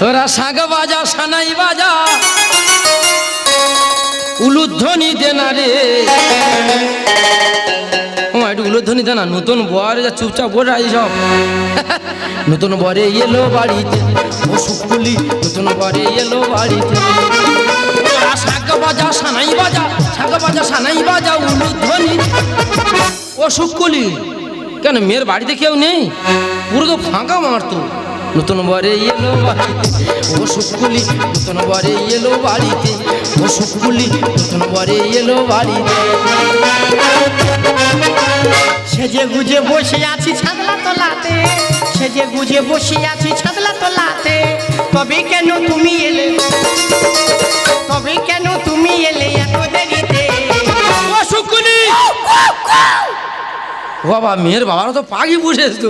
তোরা শাক বাজা, সানাই বাজা, উলুধ্বনি দে না রে একটু উলুধ্বনি দে না নতুন বর যা চুপচাপ আছি সব। নতুন বরে এলো বাড়িতে ও শুকুলি নতুন বরে এলো বাড়িতে। শাক বাজা, সানাই বাজা শাক বাজা, সানাই বাজা, উলুধ্বনি। ও শুকুলি কেন মেয়ের বাড়িতে কেউ নেই? পুরো তো ফাঁকা মারতো নতুন বরে এলো বাড়িতে ও শুকুলি নতুন বরে এলো বাড়িতে শুকুলি নতুন বরে এলো বাড়িতে। সেজে গুজে বসে আছি ছাদলা তলাতে সেজে গুজে বসে আছি ছাদলা তলাতে। তবে কেন তুমি এলে? তবে কেন তুমি এলে এত দেরিতে? বাবা মেয়ের বাবারা তো পাগি বুঝেছ তো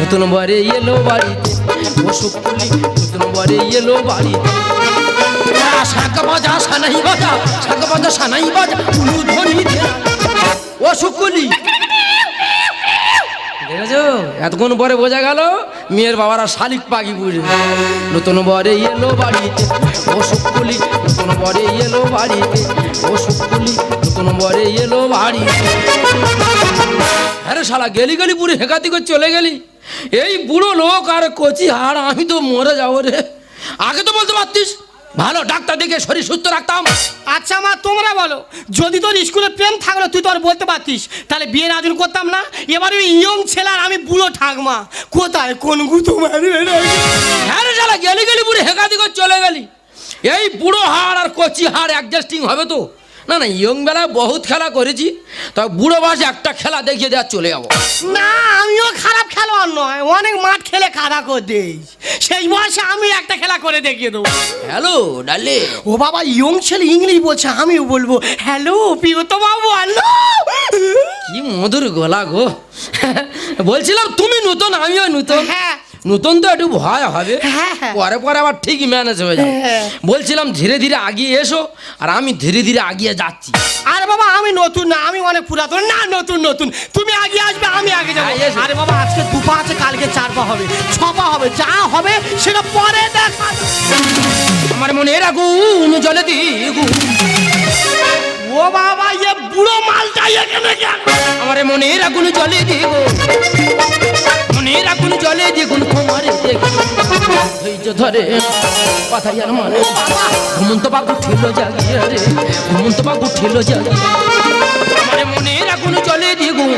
নতুন বরে এলো বাড়িতে নতুন এলো এতক্ষণ পরে বোঝা গেল, মেয়ের বাবারা শালিক পাখি বুঝে নতুন বরে এলো বাড়িতে ও শুকুলি নতুন বরে এলো বাড়িতে ও শুকুলি নতুন বরে এলো বাড়িতে। আরে শালা, গেলি গেলি পুরো, হেকাতি করে চলে গেলি। এই বুড়ো লোক আর কচি হাড় আমি তো মরে যাব রে। আগে তো বলতে পারতিস ভালো ডাক্তার দেখে শরীর সুস্থ রাখতাম। আচ্ছা মা তোমরা বলো যদি তোর স্কুলে প্রেম থাকল তুই তো আর বলতে পারতিস। তাহলে বিয়ের আয়োজন করতাম না? এবার ওই ইয়ং ছেলে আর আমি বুড়ো ঠাকমা কোথায় কোন গুতো মারবে হ্যাঁ রে শালা গেলি গেলি পুরো হেকাতি করে চলে গেলি। এই বুড়ো হাড় আর কচি হাড় অ্যাডজাস্টিং হবে তো। না না ইয়ং বেলায় বহুত খেলা করেছি তা বুড়ো বয়সে একটা খেলা দেখিয়ে দেওয়া চলে যাব। না আমিও খারাপ খেলোয়াড় নয় অনেক মাঠ খেলে কাদা করে দেই সেই বয়সে আমি একটা খেলা করে দেখিয়ে দেবো। হ্যালো ডালে। ও বাবা ইয়ং ছেলে ইংলিশ বলছে আমিও বলব হ্যালো প্রিয়ত বাবু হ্যালো। কি মধুর গলা গো। বলছিলাম তুমি নতুন আমিও নতুন। হ্যাঁ নতুন তো একটু ভয় হবে। হ্যাঁ, হ্যাঁ। পরে পরে আবার ঠিকই ম্যানেজ হয়ে যাবে। হ্যাঁ। বলছিলাম ধীরে ধীরে আগিয়ে এসো আর আমি ধীরে ধীরে আগিয়ে যাচ্ছি। আরে বাবা আমি নতুন না আমি অনেক পুরাতন। না নতুন নতুন। তুমি আগে আসবে আমি আগে যাব। আরে বাবা আজকে দুপা আছে কালকে চার পা হবে ছ পা হবে যা হবে সেটা পরে দেখা। আমার মনে রাখুন জলে দিগু ও বাবা এ বুড়ো মালটা এখানে কেন? আমার মনে রাখুন জলে দিগু মনে রাখুন জলে দিগুন ধৈর্য ধরে মানে। ঘুমন্ত বাবু ঠিল জাগিয়ে রে, ঘুমন্ত বাবু ঠিল জাগিয়ে আমার মনে রাখুন জলে দিগুন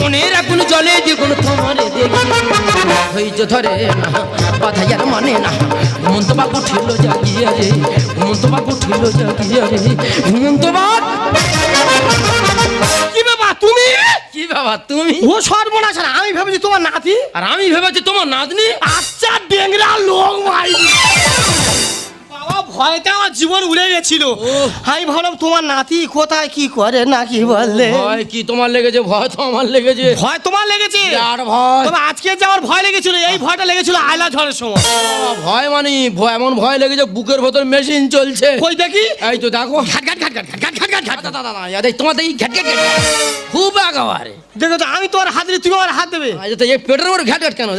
মনে রাখুন জলে দ্বিগুণ তোমার দেখি। ধৈর্য ধরে না বাধা আর মানে না। ঘুমন্ত বাবু ঠিল জাগিয়ে রে, ঘুমন্ত বাবু ঠিল জাগিয়ে রে। ঘুমন্ত বাবা তুমি? কি বাবা তুমি? ও সর্বনাশ আর আমি ভেবেছি তোমার নাতি। আর আমি ভেবেছি তোমার নাতনি? আচ্ছা ডেংরা লোক ভাই বাবা ভয়তে আমার জীবন উড়ে ওহ। আমি ভাবলাম তোমার নাতি কোথায়? কি করে না কি বললে? ভয় কি তোমার লেগেছে? ভয় তো আমার লেগেছে? ভয় তোমার লেগেছে? আর ভয়। তবে আজকে যে আমার ভয় লেগেছিল এই ভয়টা লেগেছিল আয়লা ঝড়ের সময়। ভয় মানে ভয় এমন ভয় লেগেছে বুকের ভেতর মেশিন চলছে। কই দেখি? এই তো দেখো। ঘাট ঘাট ঘাট ঘাট ঘাট ঘাট ঘাট ঘাট। দাদা দাদা তোমার দেখি ঘ্যাট ঘ্যাট ঘ্যাট। খুব একেবারে। দেখো তো আমি তোমার হাত দিলে তুমি আমার হাত দেবে? তো এই পেটের উপর ঘ্যাট ঘ্যাট কেন?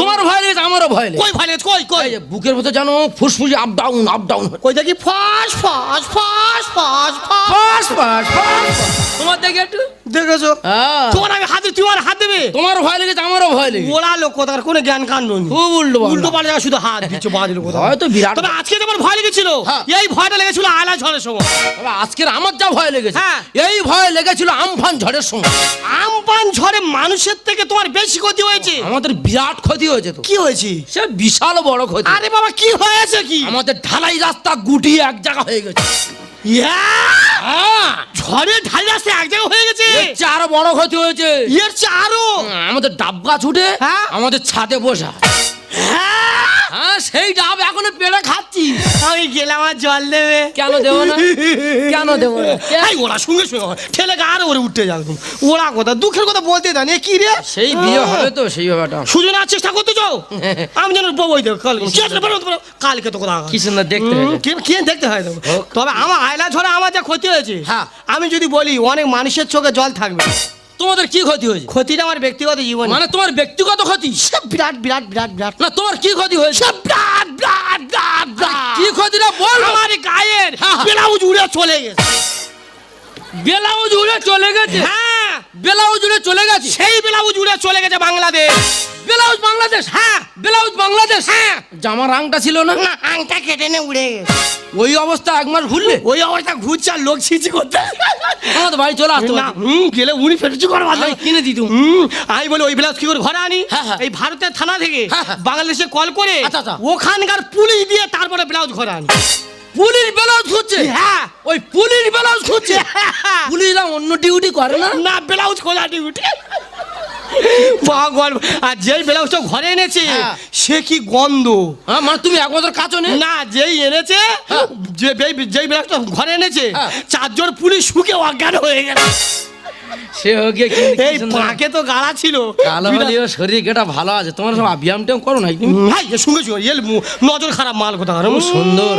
তোমার ভয় লেগেছে আমারও ভয় লেগেছে। কই ভয় লেগেছে? কই কই? বুকের ভেতর জানো ফুসফুসি আপ ডাউন আপ ডাউন কই দেখি? ফাস ফাস। ফাস ফাস ফাস ফাস। ফাস ফাস তোমার দেখে একটু। দেখেছ? হ্যাঁ। তোমার আমি হাত দিলে তুমি আমার হাত দেবে? তোমার ভয় লেগেছে আমারও ভয় লেগেছে। ওরা লোক কোথাকার কোনো জ্ঞান কাণ্ড নেই খুব উল্টো উল্টো পাল্টা শুধু হাত দিচ্ছে কোথাও। ভয় বিরাট তবে আজকে যেমন ভয় লেগেছিল। হ্যাঁ। এই ভয়টা লেগেছিল আয়লা ঝড়ের সময়। তবে আজকের আমার যা ভয় লেগেছে হ্যাঁ। এই ভয় লেগেছিল আমফান ঝড়ের সময়। আমপান ঝড়ে মানুষের থেকে তোমার বেশি ক্ষতি হয়েছে? আমাদের বিরাট ক্ষতি হয়েছে তো। কি হয়েছে? সে বিশাল বড় ক্ষতি। আরে বাবা কি হয়েছে কি? আমাদের ঢালাই রাস্তা গুটিয়ে এক জায়গা হয়ে গেছে। এক হয়ে গেছে। বড় ক্ষতি হয়েছে। আমাদের ডাব্বা ছুটে আমাদের ছাদে বসা। হ্যাঁ? হ্যাঁ সেই ডাব এখনও পেড়ে খাচ্ছি। আমি গেলাম আর জল দেবে। কেন দেবো না? কেন দেবো না? এই ওরা সঙ্গে সঙ্গে ঠেলে গা আরও ওরে উঠতে ওরা কথা দুঃখের কথা বলতে কি রে? সেই বিয়ে হবে তো সেই ব্যাপারটা। সুজনার চেষ্টা করতে চাও আমি যেন বই দেবো কাল কি আছে বলো তো কালকে তো কথা কি সুন্দর দেখতে। কে- দেখতে হয় তবে আমার আয়লা ঝড়ে আমার যা ক্ষতি হয়েছে হ্যাঁ। আমি যদি বলি অনেক মানুষের চোখে জল থাকবে। তোমাদের কি ক্ষতি হয়েছে? ক্ষতিটা আমার ব্যক্তিগত জীবন। মানে তোমার ব্যক্তিগত ক্ষতি? সব বিরাট বিরাট বিরাট বিরাট। না তোমার কি ক্ষতি হয়েছে? বিরাট বিরাট বিরাট বিরাট। কি ক্ষতিটা বল। আমার গায়ের হ্যাঁ, হ্যাঁ। ব্লাউজ উড়ে চলে গেছে। ব্লাউজ উড়ে চলে গেছে? হ্যাঁ। ব্লাউজ উড়ে চলে গেছে? সেই ব্লাউজ উড়ে চলে গেছে বাংলাদেশ। ব্লাউজ বাংলাদেশ হ্যাঁ ব্লাউজ বাংলাদেশ হ্যাঁ। জামার রাংটা ছিল না? না আংটা কেটে নে উড়ে গেছে। ওই অবস্থা এক মাস ঘুরলে? ওই অবস্থা ঘুরছে আর লোক ছিচি করতে। আমাদের বাড়ি চলে আসতো না হুম গেলে উনি ফেটেছি করো আমি কিনে দিতুম হুম আমি বলে ওই ব্লাউজ কি করে ঘরে আনি? হ্যাঁ, হ্যাঁ। এই ভারতের থানা থেকে হ্যাঁ। বাংলাদেশে কল করে আচ্ছা, আচ্ছা। ওখানকার পুলিশ দিয়ে তারপরে ব্লাউজ ঘরে আনি। পুলিশ ব্লাউজ খুঁজছে? হ্যাঁ। ওই পুলিশ ব্লাউজ খুঁজছে? পুলিশরা অন্য ডিউটি করে না? না ব্লাউজ খোলা ডিউটি ভগবান আর যেই ব্লাউজটা ঘরে এনেছে হ্যাঁ। সে কি গন্ধ হ্যাঁ মানে তুমি এক বছর কাছো নে না যেই এনেছে হ্যাঁ। যে যেই- যেই ব্লাউজটা ঘরে এনেছে হ্যাঁ। চারজন পুলিশ শুকে অজ্ঞান হয়ে গেল সে ওকে এই পাকে তো গাড়া ছিল। কালো হলেও শরীর কেটা ভালো আছে। তোমার সব ব্যায়াম ট্যায়াম করো না তুমি? ভাই এ সঙ্গে সঙ্গে এল নজর খারাপ মাল কথা খুব সুন্দর।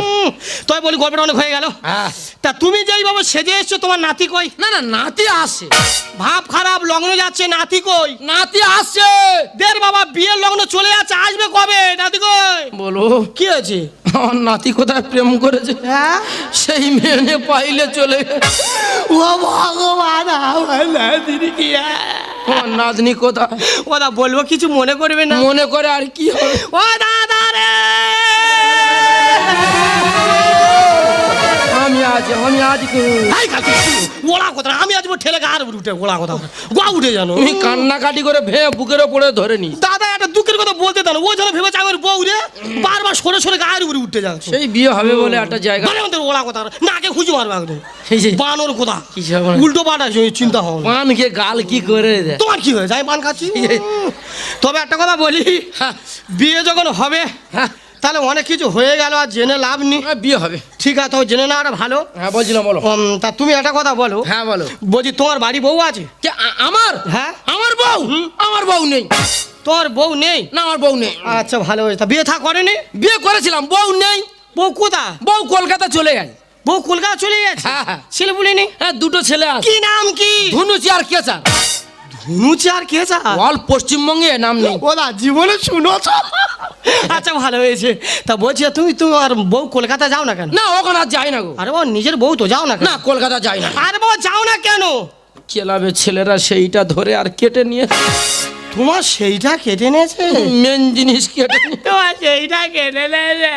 তাই বলি গল্পটা অনেক হয়ে গেল। হ্যাঁ। তা তুমি যেই বাবা সেজে এসছো তোমার নাতি কই? না না নাতি আসছে ভাব খারাপ লগ্ন যাচ্ছে নাতি কই? নাতি আসছে দের বাবা বিয়ের লগ্ন চলে যাচ্ছে আসবে কবে? নাতি কই? বলো। কি হয়েছে? আমার নাতি কোথায় প্রেম করেছে? হ্যাঁ? সেই মেনে পাইলে চলে ও ভগবান আমার নাতনি কোথায়? ওদা বলব কিছু মনে করবে না। মনে করে আর কি হবে? ও দাদা রে! আমি আজ আমি আজ হাই ওলা কথা আমি আজ ঠেলে গার উঠে ওলা কথা গা উঠে জানো তুমি কান্নাকাটি করে ভে বুকের ওপরে ধরে নি দাদা কথা বলতে দেন ও যেন ভেবেছে আমার বউ রে বারবার সরে সরে গায়ের উপরে উঠতে যাচ্ছে। সেই বিয়ে হবে বলে একটা জায়গা মানে আমাদের ওলা কথা নাকে খুঁজে মারবে একদম বানর কথা? কি উল্টো পাল্টা চিন্তা হও না। পানকে গাল কি করে দেয়? তোমার কি হয়েছে? আমি পান খাচ্ছি? তবে একটা কথা বলি হ্যাঁ। বিয়ে যখন হবে হ্যাঁ। তাহলে অনেক কিছু হয়ে গেল আর জেনে লাভ নেই। হ্যাঁ, বিয়ে হবে। ঠিক আছে তবে জেনে নেওয়াটা ভালো। হ্যাঁ বলছিলাম বলো। তা তুমি একটা কথা বলো। হ্যাঁ বলো। বলছি তোমার বাড়ি বউ আছে? কে, আমার? হ্যাঁ। আমার বউ? আমার বউ নেই। তোমার বউ নেই? না আমার বউ নেই। আচ্ছা ভালো হয়েছে। বিয়ে থা করেনি? বিয়ে করেছিলাম বউ নেই। বউ কোথা বউ কলকাতা চলে গেছে। বউ কলকাতা চলে গেছে? হ্যাঁ, হ্যাঁ। ছেলে বলিনি হ্যাঁ দুটো ছেলে আছে। কি নাম কি? ধুনুচি আর কে কেচা ধুনুচি আর কে চা অল পশ্চিমবঙ্গে নাম নেই। ওরা জীবনে শুনোছ? আচ্ছা ভালো হয়েছে। তা বলছি তুমি তুমি আর বউ কলকাতা যাও না কেন? না ওখানে আর যাই না গো। আরে বাবা নিজের বউ তো যাও না কেন? না কলকাতা যাই না। আরে বাবা যাও না কেন? ক্লাবের ছেলেরা সেইটা ধরে আর কেটে নিয়ে তোমার সেইটা কেটে নিয়েছে? মেন জিনিস কেটে তোমার সেইটা কেটে নিয়েছে।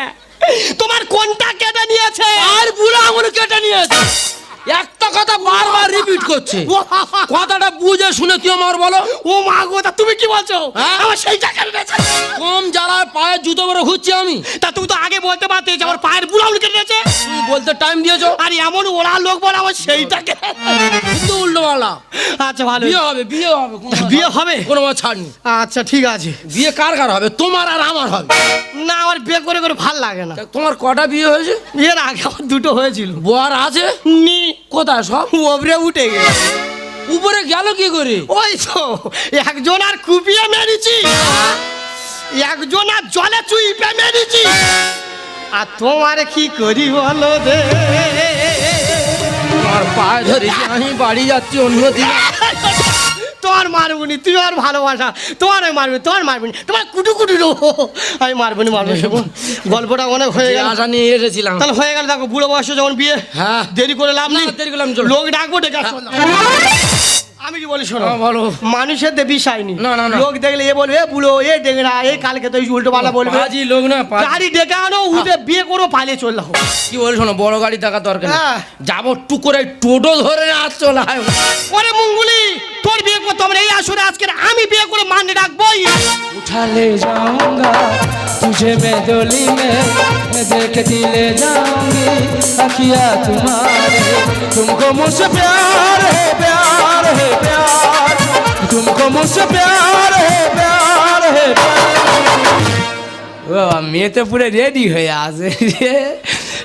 তোমার কোনটা কেটে নিয়েছে? আর বুড়া আঙুল কেটে নিয়েছে। একটা কথা বারবার রিপিট করছে। কথাটা বুঝে শুনে কি আমার বলো। ও মা গো তা তুমি কি বলছো? হ্যাঁ? আমার সেইটা কেটে নিয়েছে কম যারা পায়ে জুতো করে ঘুরছি আমি। তা তুমি তো আগে বলতে পারতে যে আমার পায়ের বুড়াউল কেটে নিয়েছে তুমি বলতে টাইম দিয়েছ। আর এমন ওরা লোক বলে আমার কেটে কিন্তু উল্টো পাল্টা আচ্ছা ভালো। বিয়ে হবে বিয়ে হবে বিয়ে হবে? কোনো মাছ ছাড়নি। আচ্ছা ঠিক আছে। বিয়ে কার কার হবে? তোমার আর আমার হবে। না আমার বিয়ে করে করে ভালো লাগে না। তোমার কটা বিয়ে হয়েছে? এর আগে আমার দুটো হয়েছিল। বর আছে? নি। কোথায় সব? ওপরে উঠে গেছে উপরে গেল কি করে? ওই তো একজন আর কুপিয়ে মেরেছি। একজন আর জলে চুইপে মেরেছি। আর তোমার কি করি বলো দে আর পায়ে ধরেছি আমি বাড়ি যাচ্ছি অন্য দিন। তোমার মারবুনি তুই আর ভালোবাসা তোমার আমি মারবি তোমার মারবি তোমার কুটু কুটু মারবো আমি মারবো মারবি গল্পটা অনেক হয়ে গেল। আশা নিয়ে এসেছিলাম। তাহলে হয়ে গেল দেখো বুড়ো বয়স যখন বিয়ে হ্যাঁ। দেরি করে লাভ নেই। দেরি করলাম লোক ডাকবো ডেকে হ্যাঁ, মানুষের দে বিষয়নি না না লোক দেখলে এ বলবে বুলো এ ডেংরা এ কালকে তো উল্টো পালা বলবে। আজি লোক না গাড়ি ডেকে আনো হ্যাঁ। উঠে বিয়ে করো পালিয়ে চলে যাও। কি বল শোনো বড় গাড়ি থাকা দরকার হ্যাঁ। যাব টুক করে টোটো ধরে আর চলে ওরে মুঙ্গুলি তোর বিয়ে করতে আমরা এই আসরে আজকে আমি বিয়ে করে মানে রাখবোই উঠালে যাওঙ্গা। तुझे मैं डोली में मैं देखती ले जाऊंगी अखिया तुम्हारे तुमको मुझसे प्यार है प्यार है प्यार तुमको मुझसे प्यार है प्यार है বাবা মেয়ে তো পুরো রেডি হয়ে আছে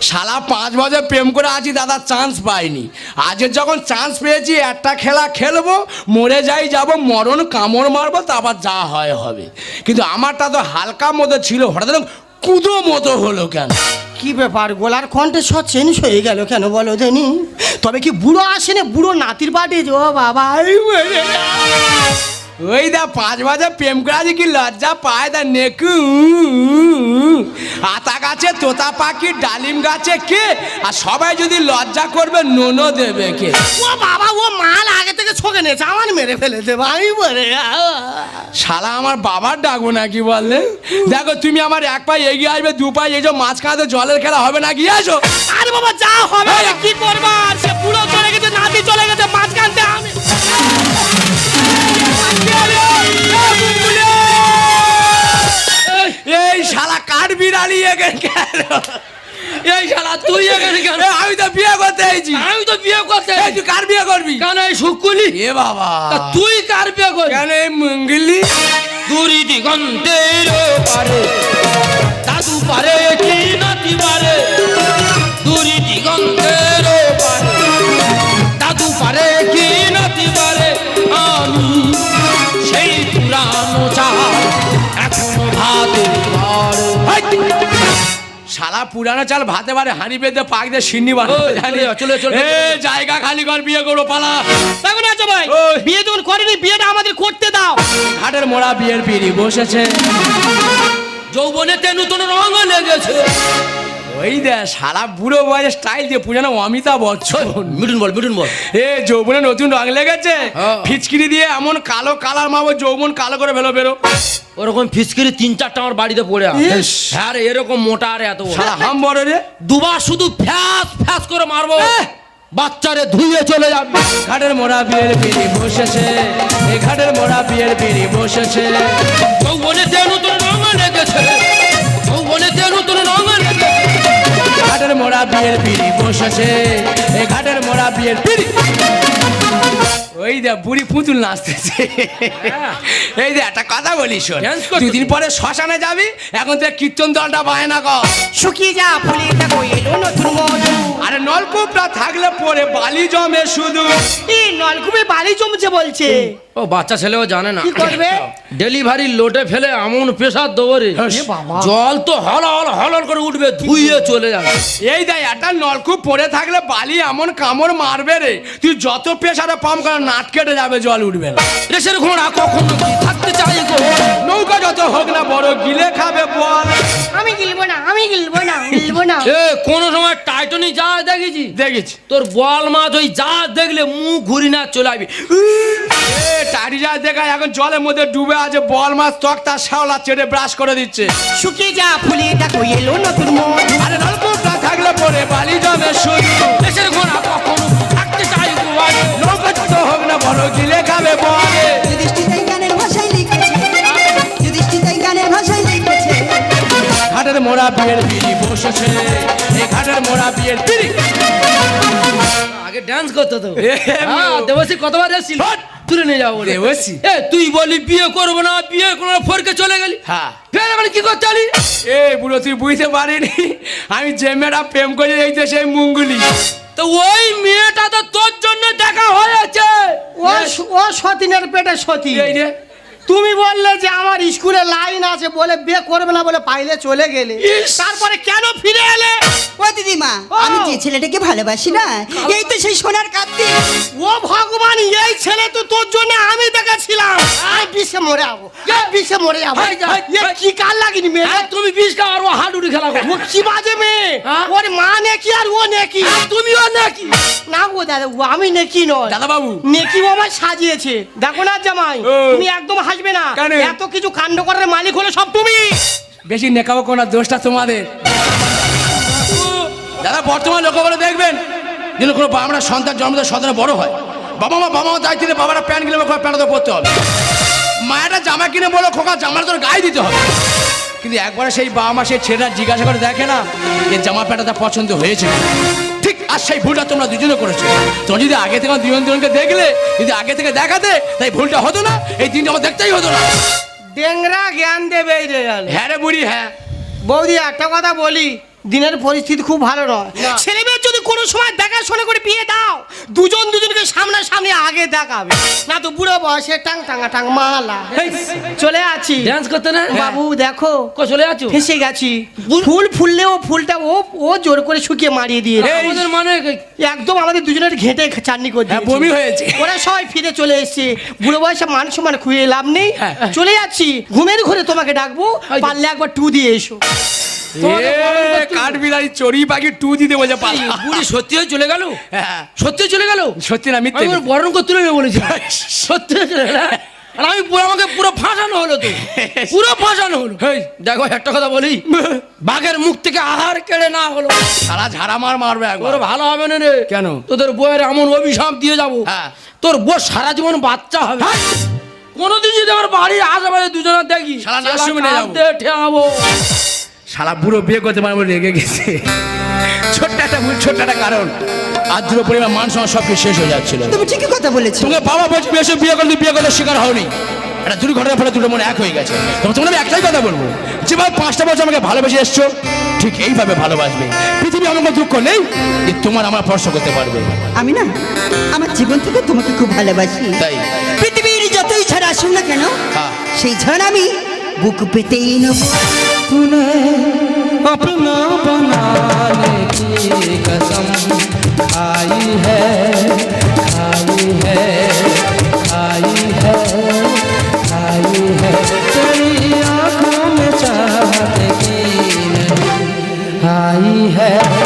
শালা পাঁচ বছর প্রেম করে আছি, দাদা চান্স পাইনি। আজের যখন চান্স পেয়েছি, একটা খেলা খেলব, মরে যাই, যাব, মরণ কামড় মারবো, তারপর যা হয় হবে। কিন্তু আমারটা তো হালকা মতো ছিল, হঠাৎ কুদো মতো হলো কেন? কি ব্যাপার, গোলার কণ্ঠে সব চেঞ্জ হয়ে গেল কেন বলো দেনি? তবে কি বুড়ো আসেনি, বুড়ো নাতির বাড়ি? ও বাবা। ওই দা পাঁচ বাজে প্রেম করা কি লজ্জা পায় দা নেকু? আতা গাছে তোতা পাখি ডালিম গাছে কে? আর সবাই যদি লজ্জা করবে নোনো দেবে কে? ও বাবা ও মাল আগে থেকে ছকে নিয়েছে আমার মেরে ফেলেছে ভাই মরে গেল। শালা আমার বাবার ডাকবো নাকি বললে? দেখো তুমি আমার এক পায়ে এগিয়ে আসবে দু পায়ে এই যে মাছ মাঝখানে জলের খেলা হবে না গিয়ে আসো। আরে বাবা যা হবে কি এখানে কেন? এই শালা তুই এখানে কেন? আমি তো বিয়ে করতে এসেছি। আমি তো বিয়ে করতে তুই কার বিয়ে করবি? কেন এই শুকুলি এ বাবা। তুই কার বিয়ে করবি? কেন এই মঙ্গলি? দূরি দিগন্তের পারে দাদু পারে কি নাতি পারে? দূরি দিগন্তের পারে দাদু পারে কি নাতি পারে? আমি পুরানো চাল ভাতে বারে হাঁড়ি বেঁধে পাক দিয়ে সিন্নি চলে জায়গা খালি কর বিয়ে করো পালা। দেখুন আচ্ছা ভাই বিয়ে যখন করেনি বিয়েটা আমাদের করতে দাও। ঘাটের মোড়া বিয়ের পিড়ি বসেছে। যৌবনেতে নতুন রঙ লেগেছে। ওই দে শালা বুড়ো বয়সে স্টাইল দিয়ে পুরানো অমিতাভ বচ্চন। মিঠুন বল মিঠুন বল। এ যৌবনে নতুন রং লেগেছে। হ্যাঁ। ফিচকিরি দিয়ে এমন কালো কালার মাবো যৌবন কালো করে বেরো বেরো। ওরকম ফিসকিরি তিন চারটা আমার বাড়িতে পড়ে হ্যাঁ এরকম মোটা আর এত বড়। হাম বড় রে। দুবার শুধু ফ্যাস ফ্যাস করে মারবো। বাচ্চারে ধুয়ে চলে যাবে। ঘাটের মোড়া বিয়ের পিড়ি বসেছে। এ ঘাটের মোড়া বিয়ের পিড়ি বসেছে। যৌবনেতে নতুন রঙ লেগেছে বলেছে নতুন রঙ মোড়া বিয়ের পিড়ি বসেছে। এই ঘাটের মোড়া বিয়ের পিড়ি। ওই দে বুড়ি পুতুল নাচতেছে। এই দে একটা কথা বলি শোন। দুদিন পরে শ্মশানে যাবি এখন তো কীর্তন দলটা বায়না কর শুকিয়ে যা ফুলে দেখো এলো নতুন আরে নলকূপটা থাকলে পরে বালি জমে শুধু। এই নলকূপে বালি জমছে বলছে। ও বাচ্চা ছেলেও জানে না। কি করবে? ডেলিভারি লোটে ফেলে এমন প্রেশার দেবো রে এ বাবা। জল তো হল হল হল করে উঠবে ধুইয়ে চলে যাবে। এই দেখ একটা নলকূপ পড়ে থাকলে বালি এমন কামড় মারবে রে। তুই যত প্রেসারে পাম্প করা নাট কেটে যাবে জল উঠবে না। রেসের ঘোড়া কখনো কি থাকতে চাই গো? নৌকা যত হোক না বড় গিলে খাবে বল। আমি গিলবো না আমি গিলবো না এ কোন সময় টাইটনি যা দেখেছি দেখেছি তোর বল মাছ ওই যা দেখলে মুখ ঘুরি না চলে আসবি। এ টাড়ি যা দেখা এখন জলের মধ্যে ডুবে আছে বল মাছ ত্বক তার শ্যাওলা চেটে ব্রাশ করে দিচ্ছে। শুকিয়ে যা ফুলে দেখো এলো নতুন আরে নলকূপটা থাকলে পরে বালি জমে শুধু রেসের ঘোড়া কখনো থাকতে চাই নৌকা যত হোক না বড় গিলে খাবে বলে ঘাটের মোড়া বিয়ের পিড়ি বসেছে। এই ঘাটের মোড়া বিয়ের পিড়ি আগে ডান্স করতে তো। হ্যাঁ দেবসী কতবার এসেছিল? তুলে নিয়ে যাব বলে। দেবশ্রী? এ তুই বলি বিয়ে করব না বিয়ে করব না ফরকে চলে গেলি। হ্যাঁ। ফের এখন কি করতে আলি এ বুড়ো তুই বুঝতে পারিনি। আমি যে মেয়েটা প্রেম করে এই সেই মুঙ্গুলি। তো ওই মেয়েটা তো তোর জন্য দেখা হয়েছে। ও ও সতীনের পেটে সতী। এই রে তুমি বললে যে আমার স্কুলে লাইন আছে বলে বিয়ে করবে না বলে পাইলে চলে গেলে। তারপরে কেন ফিরে এলে? ও দিদিমা আমি যে ছেলেটাকে ভালোবাসি না এই তো সেই সোনার ও ভগবান এই ছেলে তো তোর জন্য আমি দেখেছিলাম। আমি বিষে মরে যাব বিষে মরে যাব। কি কার লাগিনি মেয়ে? হ্যাঁ, তুমি বিষ খাও আর ও হাডুডি খেলা ও কি বাজে মেয়ে? হ্যাঁ? ওর মা নেকি আর ও নেকি? তুমিও নাকি? না গো দাদা ও আমি নেকি নয়। দাদা বাবু নেকি ও আমার সাজিয়েছে। দেখো না জামাই তুমি একদম হাসবে না। কেন? এত কিছু কাণ্ড করার মালিক হলে সব তুমি। বেশি নেকাবো কোন দোষটা তোমাদের। দাদা বর্তমান করে দেখবেন যেন কোনো বাবা মার সন্তান জন্মদের সন্তান বড় হয়। বাবা মা বাবা মা দায়িত্ব দিলে বাবারা প্যান্ট কিনে প্যান্ট তো পরতে হবে। মায়েরা জামা কিনে বলো খোকা জামার তোর গায়ে দিতে হবে। কিন্তু একবারে সেই বাবা মা সেই ছেলেটা জিজ্ঞাসা করে দেখে না যে জামা প্যান্টটা পছন্দ হয়েছে আর সেই ভুলটা তোমরা দুজনে করেছ। তোমরা যদি আগে থেকে দুজন দুজনকে দেখলে যদি আগে থেকে দেখাতে তাই ভুলটা হতো না এই দিনটা আমার দেখতেই হতো না। ডেংরা জ্ঞান দেবে এই রে হ্যাঁ রে বুড়ি হ্যাঁ। বৌদি একটা কথা বলি দিনের পরিস্থিতি খুব ভালো নয়। ছেলে মেয়ের যদি কোনো সময় দেখাশোনা করে বিয়ে দাও দুজন দুজনকে সামনাসামনি আগে দেখাবে। না তো বুড়ো বয়সে টাং টাঙ্গা টাং মালা। চলে আছি। ডান্স করতে না? বাবু দেখো। চলে আছো? ফেসে গেছি। ফুল ফুললেও ফুলটা ও ও জোর করে শুকিয়ে মারিয়ে দিয়ে আমাদের মানে একদম আমাদের দুজনের ঘেটে চাটনি করে হ্যাঁ, দিয়েছে। বমি হয়েছে। ওরা সবাই ফিরে চলে এসেছে। বুড়ো বয়সে মান সমান খুঁয়ে লাভ নেই। হ্যাঁ। চলে যাচ্ছি। ঘুমের ঘরে তোমাকে ডাকবো। পারলে একবার টু দিয়ে এসো। কাঠ বিলাই চড়ি পাখি টু দিতে বলছে পালা। বুড়ি সত্যি হয়ে চলে গেল? হ্যাঁ। সত্যি চলে গেল? সত্যি না মিথ্যে আমি বরণ করতে নেবে বলেছি সত্যি আর আমি পুরো আমাকে পুরো ফাঁসানো হলো তো। পুরো ফাঁসানো হলো। দেখো একটা কথা বলি। বাঘের মুখ থেকে আহার কেড়ে না হলো। সারা ঝাড়া মার মারবে একবার। ভালো হবে না রে। কেন? তোদের বইয়ের এমন অভিশাপ দিয়ে যাব। হ্যাঁ। তোর বউ সারা জীবন বাচ্চা হবে। কোনোদিন যদি আমার বাড়ির আশেপাশে দুজনে দেখি নার্সিংহোমে নিয়ে যাব। শালা বুড়ো বিয়ে করতে পারব রেগে গেছে। ছোট্ট একটা ভুল ছোট্ট একটা কারণ। আর দুটো পরিমাণ মান সম্মান সব শেষ হয়ে যাচ্ছিল। তুমি ঠিকই কথা বলেছ। তোমাকে বাবা বলছি এসে বিয়ে করলে বিয়ে করলে শিকার হওনি। একটা দুর্ঘটনার ফলে দুটো মনে এক হয়ে গেছে। তখন তোমরা আমি একটাই কথা বলব। যে যেভাবে পাঁচটা বছর আমাকে ভালোবেসে এসছো ঠিক এইভাবে ভালোবাসবে। পৃথিবী আমার কোনো দুঃখ নেই যে তোমার আমার স্পর্শ করতে পারবে। আমি না আমার জীবন থেকে তোমাকে খুব ভালোবাসি। তাই? পৃথিবীর যতই ঝড় আসুন না কেন হ্যাঁ। সেই ঝড় আমি बुक पे तीन तूने अपना बनाने की कसम खाई है खाई है खाई है खाई है। तेरी आँखों में चाहत की आई है।